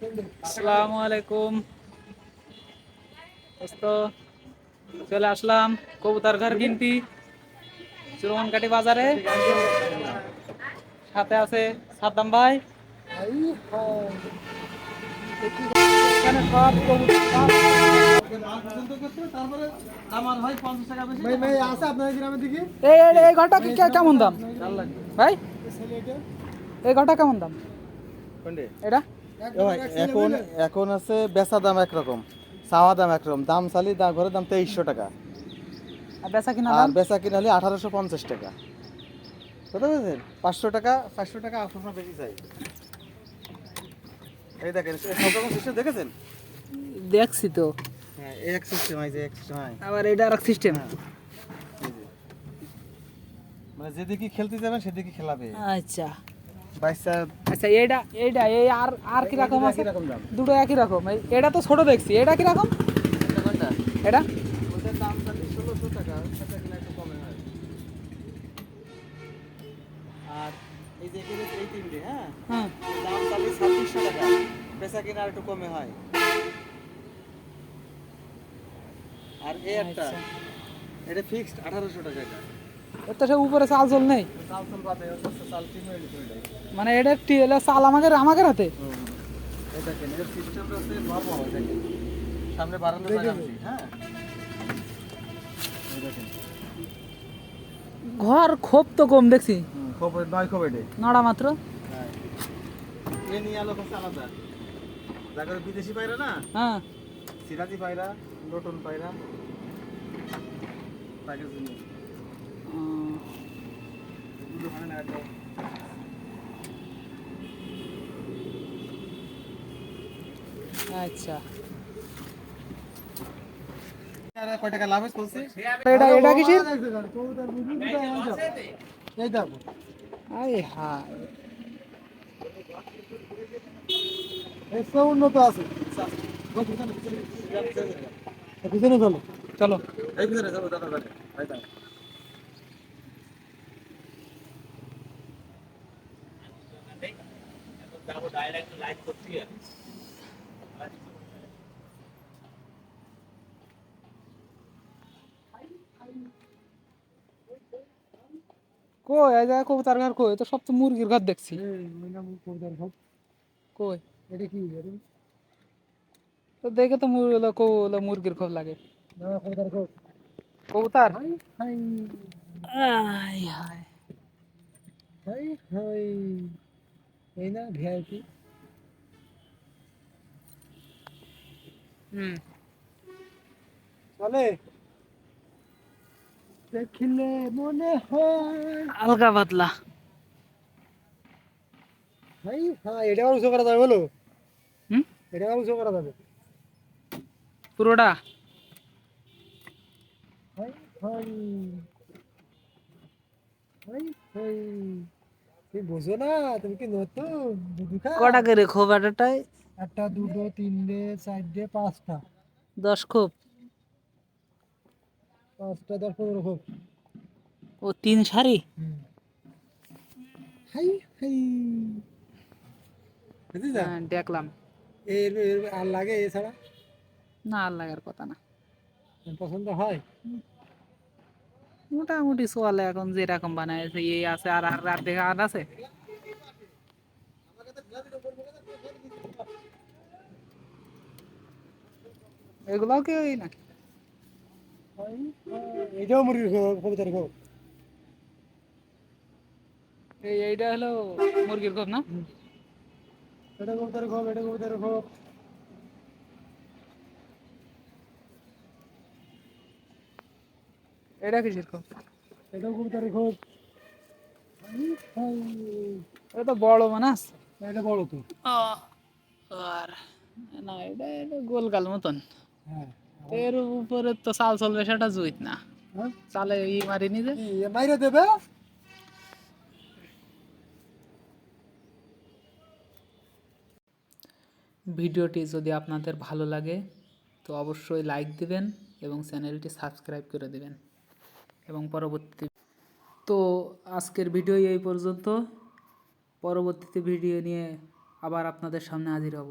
আসসালামু আলাইকুম চলে আসলাম কবুতার ঘর কিনতি। চুরমনকাটি বাজারে। সাথে আছে সাদ্দাম ভাই। এই ঘরটা কেমন দাম? ভাই এই ঘরটা কেমন দাম? এটা? এখন এখন আছে বেচা দাম একরকম চাওয়া দাম একরকম দাম চালি দাম ঘরের দাম তেইশশো টাকা। আর বেচা কিনা আর বেচা কিনা হলে আঠারোশো পঞ্চাশ টাকা। পাঁচশো টাকা চারশো টাকা আপনার বেশি চাই। এই দেখেন সব রকম সিস্টেম দেখেছেন? দেখছি তো। হ্যাঁ এক সিস্টেম আছে এক সিস্টেম আবার এটা আর সিস্টেম মানে যেদিকে খেলতে যাবেন সেদিকে খেলাবে। আচ্ছা। আচ্ছা এইটা এইটা এই আর আর কি রকম আছে? দুটো একই রকম। এটা তো ছোট দেখছি। এটা কি রকম? এটা দাম চালি ষোলোশো টাকা। সেটা কিনা একটু কমে হয়। আর এই যে এই তিনটে হ্যাঁ? হ্যাঁ। দাম চালি ছাব্বিশশো টাকা। বেচা কিনা আর একটু কমে হয়। আর এই একটা আচ্ছা। এটা ফিক্সড আঠারোশো টাকা এটা এর তো সে উপরে চাল চল নেই। মানে এটা চাল আমাকে হাতে। ঘর খোপ তো কম দেখছি। নয় এটা নড়া মাত্র। বিদেশি পায়রা না হ্যাঁ। সিরাজি পায়রা তাকে জন্য উম, এগুলো হয় না একদম আচ্ছা। কয় টাকা লাভ হয়েছে এটা এটা কিসের এই দেখো। আই হায়। উন্নত আছে। পিছনে চলো। চলো। এই পিছনে চলো দাদা দাদা কই এই জায়গায় কবুতার ঘর কই? তো সব তো মুরগির ঘর দেখছি। কই? এটা কি তো দেখে তো মুরগির খোপ লাগে। কবুতার আই হায়। High high. এই না ভিআইপি হুম। চলে। দেখিলে মনে হয় হালকা পাতলা হাই হাই এটা আবার উঁচু করা যাবে বলো। হুম? এটা আবার উঁচু করা যাবে। পুরোটা? High high high high. তুমি বোঝো না তুমি কি নতুন? কটা করে একটাই একটা দুটো তিনটে চারটে পাঁচটা। দশ খোপ পাঁচটা দশ পনেরো খুব। ও তিন সারি হাই হাই? হ্যাঁ, দেখলাম। এর আর লাগে এছাড়া না আর লাগার কথা না। পছন্দ হয়? মোটামুটি চলে এখন যেরকম বানাইছে এই আছে আর আর রাত দেখে আর আছে? এগুলাও কি ওই নাকি। এটাও মুরগির কবিতার খোপ। এই এইটা হলো মুরগির খোপ না? এটা কবিতার খোপ এটা কবিতার খোপ। এটা কিসের খোপ? এটাও কবিতার খোপ। এটা তো বড় মানাস এটা বড় তো। আর না এটা এটা গোলগাল মতন। এর উপরে তো চাল চলবে সেটা জুইত না। হ্যাঁ? চালে ই মারিনি যে মাইরে দেবে? ভিডিওটি যদি আপনাদের ভালো লাগে তো অবশ্যই লাইক দিবেন এবং চ্যানেলটি সাবস্ক্রাইব করে দিবেন। এবং পরবর্তী তো আজকের ভিডিও এই পর্যন্ত। পরবর্তীতে ভিডিও নিয়ে আবার আপনাদের সামনে হাজির হব।